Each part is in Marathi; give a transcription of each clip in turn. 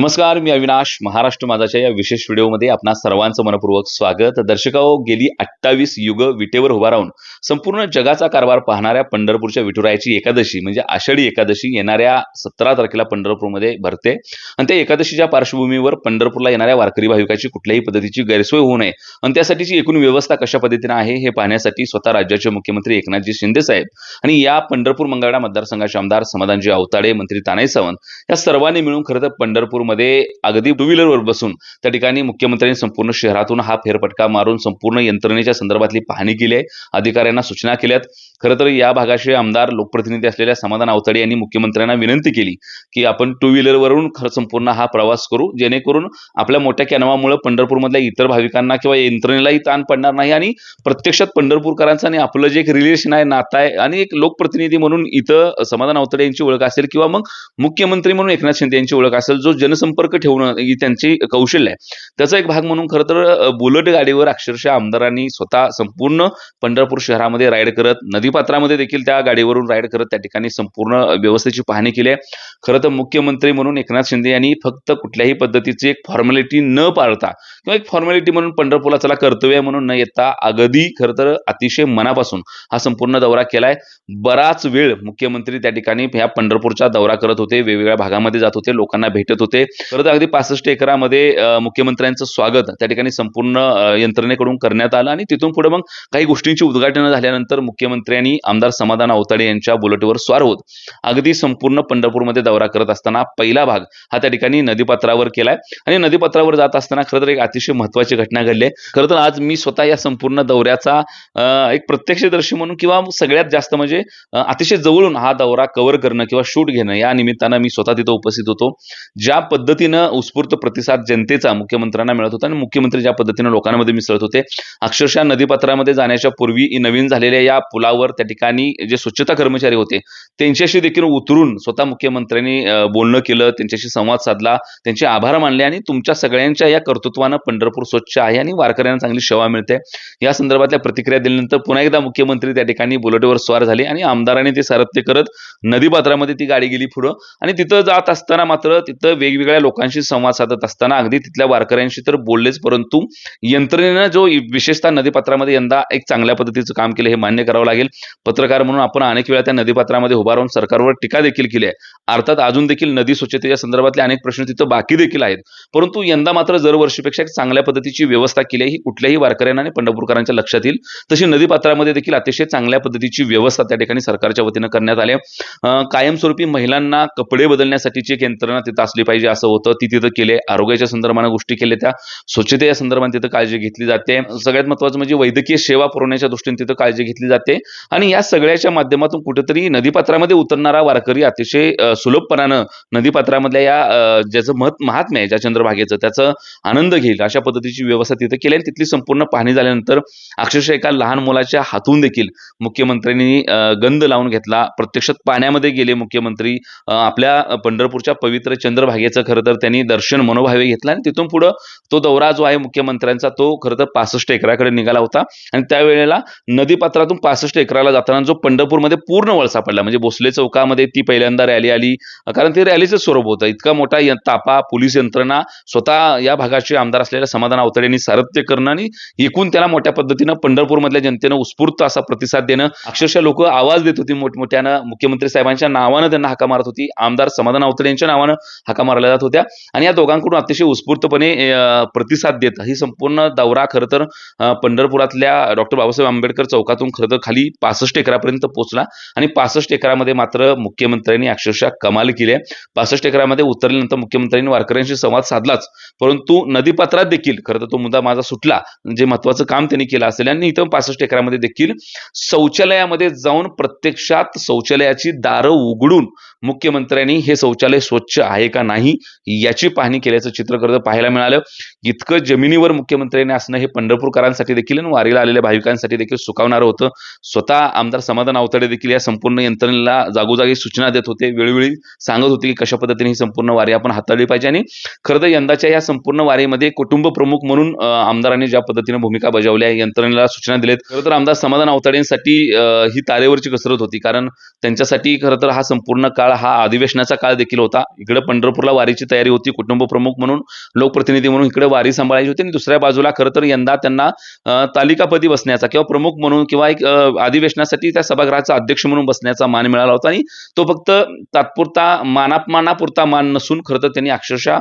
नमस्कार मी अविनाश महाराष्ट्र माझाच्या या विशेष व्हिडिओमध्ये आपणा सर्वांचं मनपूर्वक स्वागत. दर्शकाओ गेली अठ्ठावीस युग विटेवर उभा राहून संपूर्ण जगाचा कारभार पाहणाऱ्या पंढरपूरच्या विठुरायाची एकादशी म्हणजे आषाढी एकादशी येणाऱ्या सतरा तारखेला पंढरपूरमध्ये भरते. आणि त्या एकादशीच्या पार्श्वभूमीवर पंढरपूरला येणाऱ्या वारकरी भाविकाची कुठल्याही पद्धतीची गैरसोय होऊ नये. आणि त्यासाठीची एकूण व्यवस्था कशा पद्धतीने आहे हे पाहण्यासाठी स्वतः राज्याचे मुख्यमंत्री एकनाथजी शिंदे साहेब आणि या पंढरपूर मंगळा मतदारसंघाचे आमदार समाधानजी अवताडे मंत्री तानाई सावंत या सर्वांनी मिळून खरं तर पंढरपूर मध्ये अगदी टू व्हीलरवर बसून त्या ठिकाणी मुख्यमंत्र्यांनी संपूर्ण शहरातून हा फेरफटका मारून संपूर्ण यंत्रणेच्या संदर्भातली पाहणी केली आहे. अधिकाऱ्यांना सूचना केल्यात खरं तर या भागाचे आमदार लोकप्रतिनिधी असलेल्या समाधान अवतडे यांनी मुख्यमंत्र्यांना विनंती केली की आपण टू व्हीलरवरून खरं संपूर्ण हा प्रवास करू जेणेकरून आपल्या मोठ्या कॅनवामुळे पंढरपूरमधल्या इतर भाविकांना किंवा यंत्रणेलाही ताण पडणार नाही आणि प्रत्यक्षात पंढरपूरकरांचं आणि आपलं जे एक रिलेशन आहे नातं आहे आणि एक लोकप्रतिनिधी म्हणून इथं समाधान आवताडे यांची ओळख असेल किंवा मग मुख्यमंत्री म्हणून एकनाथ शिंदे यांची ओळख असेल जो जन जनसंपर्क ठेवणं ही त्यांची कौशल्य आहे. त्याचा एक भाग म्हणून खरं तर बुलट बुलेट गाडीवर अक्षरशः आमदारांनी स्वतः संपूर्ण पंढरपूर शहरामध्ये राईड करत नदीपात्रामध्ये देखील त्या गाडीवरून राईड करत त्या ठिकाणी संपूर्ण व्यवस्थेची पाहणी केली आहे. खरं तर मुख्यमंत्री म्हणून एकनाथ शिंदे यांनी फक्त कुठल्याही पद्धतीची एक फॉर्मॅलिटी न पाळता किंवा एक फॉर्मॅलिटी म्हणून पंढरपूरला चला कर्तव्य म्हणून न येता अगदी खरं तर अतिशय मनापासून हा संपूर्ण दौरा केलाय. बराच वेळ मुख्यमंत्री त्या ठिकाणी ह्या पंढरपूरचा दौरा करत होते वेगवेगळ्या भागामध्ये जात होते लोकांना भेटत होते. खरं तर अगदी पासष्ट एकरामध्ये मुख्यमंत्र्यांचं स्वागत त्या ठिकाणी संपूर्ण यंत्रणेकडून करण्यात आलं आणि तिथून पुढे मग काही गोष्टींची उद्घाटनं झाल्यानंतर मुख्यमंत्र्यांनी आमदार समाधान अवताडे यांच्या बुलेटवर स्वार होत. अगदी संपूर्ण पंढरपूरमध्ये दौरा करत असताना पहिला भाग हा त्या ठिकाणी नदीपात्रावर केलाय. आणि नदीपात्रावर जात असताना खरं तर एक अतिशय महत्वाची घटना घडली आहे. खरं तर आज मी स्वतः या संपूर्ण दौऱ्याचा एक प्रत्यक्षदर्शी म्हणून किंवा सगळ्यात जास्त म्हणजे अतिशय जवळून हा दौरा कव्हर करणं किंवा शूट घेणं या निमित्तानं मी स्वतः तिथं उपस्थित होतो. ज्या पद्धतीनं उत्स्फूर्त प्रतिसाद जनतेचा मुख्यमंत्र्यांना मिळत होता आणि मुख्यमंत्री ज्या पद्धतीनं लोकांमध्ये मिसळत होते अक्षरशः नदीपात्रामध्ये जाण्याच्या पूर्वी नवीन झालेल्या या पुलावर त्या ठिकाणी जे स्वच्छता कर्मचारी होते त्यांच्याशी देखील उतरून स्वतः मुख्यमंत्र्यांनी बोलणं केलं त्यांच्याशी संवाद साधला त्यांचे आभार मानले आणि तुमच्या सगळ्यांच्या या कर्तृत्वानं पंढरपूर स्वच्छ आहे आणि वारकऱ्यांना चांगली सेवा मिळते. या संदर्भातल्या प्रतिक्रिया दिल्यानंतर पुन्हा एकदा मुख्यमंत्री त्या ठिकाणी बुलेटवर स्वार झाले आणि आमदारांनी ते सारथ्य करत नदीपात्रामध्ये ती गाडी गेली पुढं. आणि तिथं जात असताना मात्र तिथं वेगवेगळ्या लोकांशी संवाद साधत असताना अगदी तिथल्या वारकऱ्यांशी तर बोललेच परंतु यंत्रणेनं जो विशेषतः नदीपात्रामध्ये यंदा एक चांगल्या पद्धतीचं काम केलं हे मान्य करावं लागेल. पत्रकार म्हणून आपण अनेक वेळा त्या नदीपात्रामध्ये उभा राहून सरकारवर टीका देखील केली आहे. अर्थात अजून देखील नदी स्वच्छतेच्या संदर्भातले अनेक प्रश्न तिथं बाकी देखील आहेत. परंतु यंदा मात्र दरवर्षीपेक्षा एक चांगल्या पद्धतीची व्यवस्था केली आहे. ही कुठल्याही वारकऱ्यांना आणि पंढरपूरकरांच्या लक्षात येईल. तशी नदीपात्रामध्ये देखील अतिशय चांगल्या पद्धतीची व्यवस्था त्या ठिकाणी सरकारच्या वतीनं करण्यात आली आहे. कायमस्वरूपी महिलांना कपडे बदलण्यासाठीची एक यंत्रणा तिथं असली पाहिजे असं होतं. ती तिथं केले. आरोग्याच्या संदर्भानं गोष्टी केल्या त्या. स्वच्छतेच्या संदर्भात तिथं काळजी घेतली जाते. सगळ्यात महत्वाचं म्हणजे वैद्यकीय सेवा पुरवण्याच्या दृष्टीने तिथं काळजी घेतली जाते. आणि या सगळ्याच्या माध्यमातून कुठेतरी नदीपात्रामध्ये उतरणारा वारकरी अतिशय सुलभपणानं नदीपात्रामधल्या या ज्याचं महत् महात्म्य आहे ज्या चंद्रभागेचं त्याचं आनंद घेईल अशा पद्धतीची व्यवस्था तिथं केली आणि तिथली संपूर्ण पाहणी झाल्यानंतर अक्षरशः एका लहान मुलाच्या हातून देखील मुख्यमंत्र्यांनी गंध लावून घेतला. प्रत्यक्षात पाण्यामध्ये गेले मुख्यमंत्री आपल्या पंढरपूरच्या पवित्र चंद्रभागेचं खरं तर त्यांनी दर्शन मनोभावे घेतला आणि तिथून पुढं तो दौरा जो आहे मुख्यमंत्र्यांचा तो खरं तर पासष्ट एकराकडे निघाला होता. आणि त्यावेळेला नदीपात्रातून पासष्ट एकराला जाताना जो पंढरपूरमध्ये पूर्ण वळसा पडला. म्हणजे भोसले चौकामध्ये ती पहिल्यांदा रॅली आली. कारण ते रॅलीचं स्वरूप होतं. इतका मोठा तापा पोलीस यंत्रणा स्वतः या भागाचे आमदार असलेल्या समाधान आवतडे यांनी सारथ्य करणं आणि एकूण त्याला मोठ्या पद्धतीनं पंढरपूरमधल्या जनतेनं उत्स्फूर्त असा प्रतिसाद देणं. अक्षरशः लोक आवाज देत होती. मोठमोठ्यानं मुख्यमंत्री साहेबांच्या नावानं त्यांना हाका मारत होती. आमदार समाधान आवतडे यांच्या नावानं हाका मारल्या जात होत्या. आणि या दोघांकडून अतिशय उत्स्फूर्तपणे प्रतिसाद देत. ही संपूर्ण दौरा खरं तर पंढरपुरातल्या डॉक्टर बाबासाहेब आंबेडकर चौकातून खरं तर खाली पासष्ट एकरापर्यंत पोहोचला. आणि पासष्ट एकरामध्ये मात्र मुख्यमंत्र्यांनी अक्षरशः कमाल केली आहे. पासष्ट एकरामध्ये उतरल्यानंतर मुख्यमंत्र्यांनी वारकऱ्यांशी संवाद साधलाच. परंतु नदीपात्रात देखील खरं तर तो मुद्दा माझा सुटला जे महत्वाचं काम त्यांनी केलं असेल. आणि इथं पासष्ट एकरामध्ये देखील शौचालयामध्ये जाऊन प्रत्यक्षात शौचालयाची दारं उघडून मुख्यमंत्र्यांनी हे शौचालय स्वच्छ आहे का नाही याची पाहणी केल्याचं चित्र खरं पाहायला मिळालं. इतकं जमिनीवर मुख्यमंत्र्यांनी असणं हे पंढरपूरकरांसाठी देखील आणि वारीला आलेल्या भाविकांसाठी देखील सुखावणारं होतं. स्वतः आमदार समाधान आवताडे देखील या संपूर्ण यंत्रणेला जागोजागी सूचना देत होते. वेळोवेळी सांगत होते की कशा पद्धतीने ही संपूर्ण वारी आपण हाताळली पाहिजे आणि खरं तर यंदाच्या या संपूर्ण वारीमध्ये कुटुंब प्रमुख म्हणून आमदारांनी ज्या पद्धतीने भूमिका बजावल्या यंत्रणेला सूचना दिलेत. खरं तर आमदार समाधान अवताडेंसाठी ही तारेवरची कसरत होती. कारण त्यांच्यासाठी खरं तर हा संपूर्ण काळ हा अधिवेशनाचा काळ देखील होता. इकडे पंढरपूरला वारी वारीची तयारी होती कुटुंब प्रमुख म्हणून लोकप्रतिनिधी म्हणून इकडे वारी सांभाळायची होती आणि दुसऱ्या बाजूला खरं तर यंदा त्यांना तालिकापदी बसण्याचा किंवा प्रमुख म्हणून किंवा एक अधिवेशनासाठी त्या सभागृहाचा अध्यक्ष म्हणून बसण्याचा मान मिळाला होता आणि तो फक्त तात्पुरता मानापमानापुरता मान नसून खरं तर त्यांनी अक्षरशः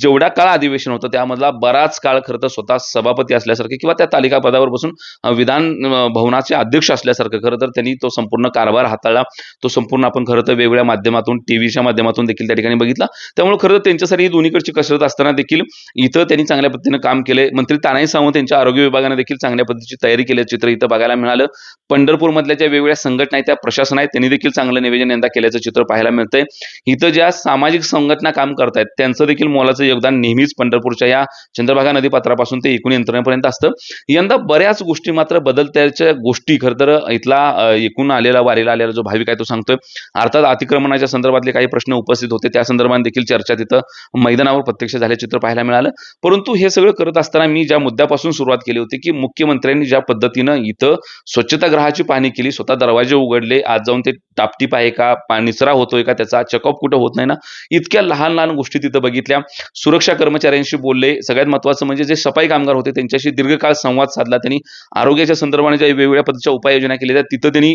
जेवढा काळ अधिवेशन होतं त्यामधला बराच काळ खरं तर स्वतः सभापती असल्यासारखे किंवा त्या तालिका पदावर बसून विधान भवनाचे अध्यक्ष असल्यासारखं खरं तर त्यांनी तो संपूर्ण कारभार हाताळला. तो संपूर्ण आपण खरं तर वेगवेगळ्या माध्यमातून टीव्हीच्या माध्यमातून देखील त्या ठिकाणी बघितला. त्यामुळे खरं तर त्यांच्यासाठी दोन्हीकडची कसरत असताना देखील इथं त्यांनी चांगल्या पद्धतीनं काम केले मंत्री तानाई सावंत यांच्या आरोग्य विभागाने देखील चांगल्या पद्धतीची तयारी केल्याचं चित्र इथं बघायला मिळालं. पंढरपूरमधल्या ज्या वेगवेगळ्या संघटना आहेत त्या प्रशासन आहेत त्यांनी देखील चांगलं निवेदन यंदा केल्याचं चित्र पाहायला मिळतंय. इथं ज्या सामाजिक संघटना काम करतायत त्यांचं देखील मोलाचं योगदान नेहमीच पंढरपूरच्या या चंद्रभागा नदीपात्रापासून ते एकूण यंत्रणेपर्यंत असतं. यंदा बऱ्याच गोष्टी मात्र बदलत्याच्या गोष्टी खरं तर इथला एकूण आलेला वारीला आलेला जो भाविक आहे तो सांगतोय. अर्थात अतिक्रमणाच्या संदर्भातले काही प्रश्न उपस्थित होते. त्या संदर्भात देखील चर्चा तिथं मैदानावर प्रत्यक्ष झाले चित्र पाहायला मिळालं. परंतु हे सगळं करत असताना मी ज्या मुद्द्यापासून सुरुवात केली होती की मुख्यमंत्र्यांनी ज्या पद्धतीनं इथं स्वच्छतागृहाची पाहणी केली स्वतः दरवाजे उघडले आज जाऊन ते टापटीप आहे का निचरा होतोय का त्याचा चेकअप कुठं होत नाही ना इतक्या लहान लहान गोष्टी तिथं बघितल्या. सुरक्षा कर्मचाऱ्यांशी बोलले. सगळ्यात महत्वाचं म्हणजे जे सफाई कामगार होते त्यांच्याशी दीर्घकाळ संवाद साधला. त्यांनी आरोग्याच्या संदर्भाने ज्या वेगवेगळ्या पद्धतीच्या उपाययोजना केल्या त्या तिथं त्यांनी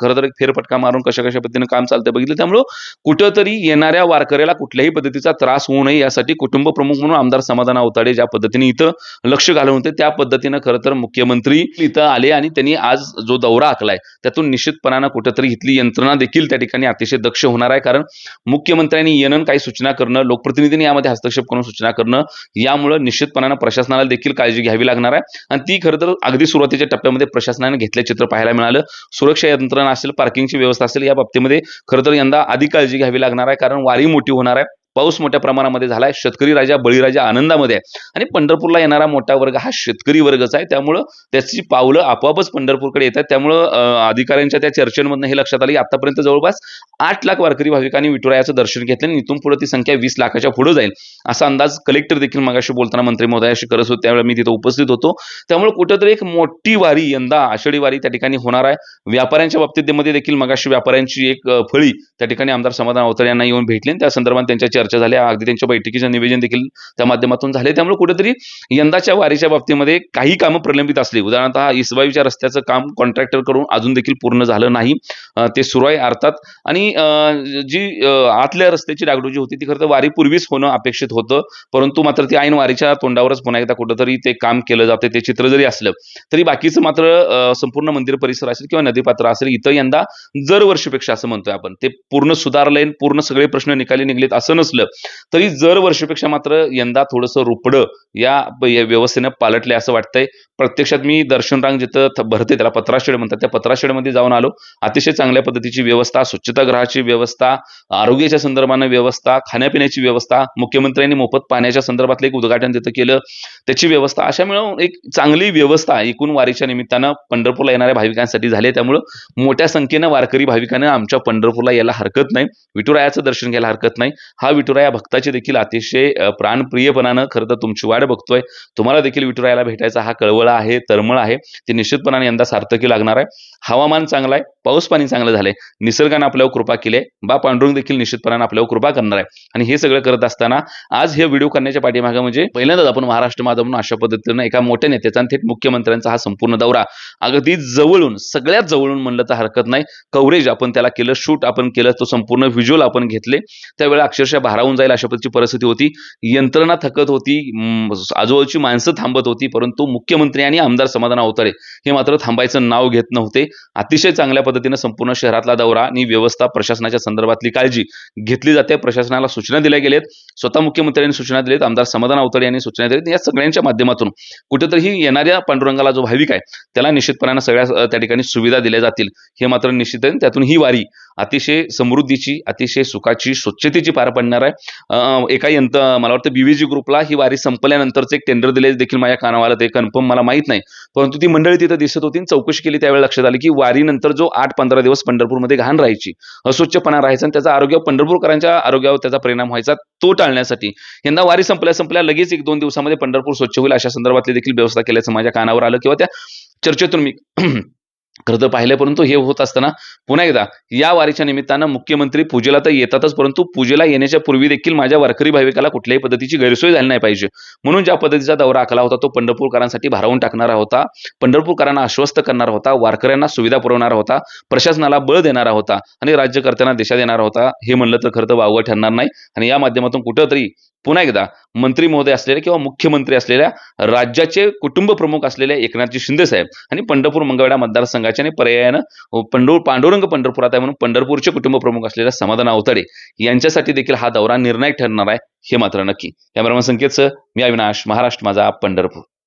खरं तर फेरफटका मारून कशा कशा पद्धतीनं काम चालतं बघितलं. त्यामुळं कुठंतरी येणाऱ्या वारकऱ्याला कुठल्याही पद्धतीचा त्रास होऊ नये यासाठी कुटुंब प्रमुख म्हणून आमदार समाधान अवताडे ज्या पद्धतीने इथं लक्ष घालून होते त्या पद्धतीनं खरं तर मुख्यमंत्री इथं आले आणि त्यांनी आज जो दौरा आखलाय त्यातून निश्चितपणानं कुठंतरी इथली यंत्रणा देखील त्या ठिकाणी अतिशय दक्ष होणार आहे. कारण मुख्यमंत्र्यांनी येणं काही सूचना करणं लोकप्रतिनिधींनी यामध्ये हस्तक्षेप करून सूचना करणं यामुळं निश्चितपणानं प्रशासनाला देखील काळजी घ्यावी लागणार आहे. आणि ती खरं तर अगदी सुरुवातीच्या टप्प्यामध्ये प्रशासनाने घेतले चित्र पाहायला मिळालं. सुरक्षा यंत्रणा असेल पार्किंगची व्यवस्था असेल या बाबतीमध्ये खरं तर यंदा अधिक काळजी घ्यावी लागणार आहे. कारण वारी मोठी होणार आहे. पाऊस मोठ्या प्रमाणामध्ये झालाय. शेतकरी राजा बळीराजा आनंदामध्ये आहे. आणि पंढरपूरला येणारा मोठा वर्ग हा शेतकरी वर्गच आहे. त्यामुळं त्याची पावलं आपोआपच पंढरपूरकडे येतात. त्यामुळं अधिकाऱ्यांच्या त्या चर्चेमधनं हे लक्षात आलं की आतापर्यंत जवळपास आठ लाख वारकरी भाविकांनी विठुरायाचं दर्शन घेतलं आणि इथून पुढे ती संख्या वीस लाखाच्या पुढे जाईल. असा अंदाज कलेक्टर देखील मगाशी बोलताना मंत्री महोदयाशी करत होते. त्यावेळेला मी तिथं उपस्थित होतो. त्यामुळे कुठेतरी एक मोठी वारी यंदा आषाढी वारी त्या ठिकाणी होणार आहे. व्यापाऱ्यांच्या बाबतीत मध्ये देखील मगाशी व्यापाऱ्यांची एक फळी त्या ठिकाणी आमदार समाधान अवतार यांना येऊन भेटली त्या संदर्भात त्यांच्या चर्चा झाल्या अगदी त्यांच्या बैठकीचं निवेदन देखील त्या माध्यमातून झाले. त्यामुळे कुठेतरी यंदाच्या वारीच्या बाबतीमध्ये काही कामं प्रलंबित असली. उदाहरणतः इसबाईच्या रस्त्याचं काम कॉन्ट्रॅक्टर करून अजून देखील पूर्ण झालं नाही. ते सुरू आहे अर्थात आणि जी आतल्या रस्त्याची डागडुजी होती ती खरं तर वारीपूर्वीच होणं अपेक्षित होतं. परंतु मात्र ती ऐन वारीच्या तोंडावरच पुन्हा एकदा कुठंतरी ते काम केलं जाते ते चित्र जरी असलं तरी बाकीचं मात्र संपूर्ण मंदिर परिसर असेल किंवा नदीपात्र असेल इथं यंदा दरवर्षीपेक्षा असं म्हणतोय आपण. ते पूर्ण सुधारलंय पूर्ण सगळे प्रश्न निकाली निघलेत असं नसलं तरी जर वर्षीपेक्षा मात्र यंदा थोडंसं रुपडं या व्यवस्थेनं पालटले असं वाटतंय. प्रत्यक्षात मी दर्शन रांग जिथं भरते त्याला पत्राशेड म्हणतात त्या पत्राशेडमध्ये जाऊन आलो. अतिशय चांगल्या पद्धतीची व्यवस्था स्वच्छतागृहाची व्यवस्था आरोग्याच्या संदर्भानं व्यवस्था खाण्यापिण्याची व्यवस्था मुख्यमंत्र्यांनी मोफत पाण्याच्या संदर्भातलं एक उद्घाटन तिथं केलं. त्याची व्यवस्था अशा मिळून एक चांगली व्यवस्था एकूण वारीच्या निमित्तानं पंढरपूरला येणाऱ्या भाविकांसाठी झाली आहे. त्यामुळं मोठ्या संख्येनं वारकरी भाविकांना आमच्या पंढरपूरला यायला हरकत नाही. विठुरायाचं दर्शन घ्यायला हरकत नाही. हा विठुराया भक्ताची देखील अतिशय प्राणप्रियपणानं खरं तर तुमची वाट बघतोय. तुम्हाला देखील विठुरायाला भेटायचा हा कळवळा आहे तरमळ आहे. ते निश्चितपणाने यंदा सार्थकी लागणार आहे. हवामान चांगलं आहे पाऊस पाणी चांगलं झालंय. निसर्गानं आपल्यावर कृपा केली आहे. बा पांडुरंग देखील निश्चितपणाने आपल्यावर कृपा करणार आहे. आणि हे सगळं करत असताना आज हे व्हिडिओ करण्याच्या पाठीमागं म्हणजे पहिल्यांदाच आपण महाराष्ट्र माझा म्हणून अशा पद्धतीनं एका मोठ्या नेत्याचा आणि थेट मुख्यमंत्र्यांचा हा संपूर्ण दौरा. अगदी जवळून सगळ्यात जवळून म्हणलं तर हरकत नाही. कव्हरेज आपण त्याला केलं शूट आपण केलं तो संपूर्ण व्हिज्युअल आपण घेतले. त्यावेळेला अक्षरशः भारावून जाईल अशा पद्धतीची परिस्थिती होती. यंत्रणा थकत होती. आजूबाजूची माणसं थांबत होती परंतु मुख्यमंत्री आणि आमदार समाधान अवतारे हे मात्र थांबायचं नाव घेत नव्हते. अतिशय चांगल्या पद्धतीनं संपूर्ण शहरातला दौरा आणि व्यवस्था प्रशासनाच्या संदर्भातली काळजी घेतली जाते. प्रशासनाला सूचना दिल्या गेलेत स्वतः मुख्यमंत्र्यांनी सूचना दिलेत आमदार समाधान अवतारे यांनी सूचना दिलेत. या सगळ्यांच्या माध्यमातून कुठेतरी येणाऱ्या पांडुरंगाला जो भाविक आहे त्याला निश्चितपणानं सगळ्या त्या ठिकाणी सुविधा दिल्या जातील. हे मात्र निश्चित आहे त्यातून ही वारी अतिशय समृद्धीची अतिशय सुखाची स्वच्छतेची पार पडणार आहे. एका यंत्र मला वाटतं बीव्हीजी ग्रुपला ही वारी संपल्यानंतरचं एक टेंडर दिले देखील माझ्या कानावर ते कन्फर्म मला माहीत नाही. परंतु ती मंडळी तिथं दिसत होती चौकशी केली त्यावेळी लक्षात आली की वारीनंतर जो आठ पंधरा दिवस पंढरपूरमध्ये घाण राहायची अस्वच्छपणा राहायचा आणि त्याचा आरोग्य पंढरपूरकरांच्या आरोग्यावर त्याचा परिणाम व्हायचा तो टाळण्यासाठी. यंदा वारी संपल्या संपल्या लगेच एक दोन दिवसामध्ये पंढरपूर स्वच्छ होईल अशा संदर्भातली देखील व्यवस्था केल्याचं माझ्या कानावर आलं. किंवा त्या चर्चेतून मी खरं तर पाहिलं परंतु हे होत असताना पुन्हा एकदा या वारीच्या निमित्तानं मुख्यमंत्री पूजेला तर येतातच परंतु पूजेला येण्याच्या पूर्वी देखील माझ्या वारकरी भाविकाला कुठल्याही पद्धतीची गैरसोय झाली नाही पाहिजे. म्हणून ज्या पद्धतीचा दौरा आखला होता तो पंढरपूरकरांसाठी भारावून टाकणारा होता पंढरपूरकरांना आश्वस्त करणारा होता वारकऱ्यांना सुविधा पुरवणारा होता प्रशासनाला बळ देणारा होता आणि राज्यकर्त्यांना दिशा देणारा होता हे म्हणलं तर खरं तर वावगं ठरणार नाही. आणि या माध्यमातून कुठंतरी पुन्हा एकदा मंत्री महोदय असलेल्या किंवा मुख्यमंत्री असलेल्या राज्याचे कुटुंब प्रमुख असलेले एकनाथजी शिंदे साहेब आणि पंढरपूर मंगळवेढा मतदारसंघाचे आणि पर्यायानं पंढर पांडुरंग पंढरपुरात आहे म्हणून पंढरपूरचे कुटुंब प्रमुख असलेल्या समाधान अवतडे यांच्यासाठी देखील हा दौरा निर्णायक ठरणार आहे हे मात्र नक्की. कॅमेरामन संकेतचं मी अविनाश महाराष्ट्र माझा पंढरपूर.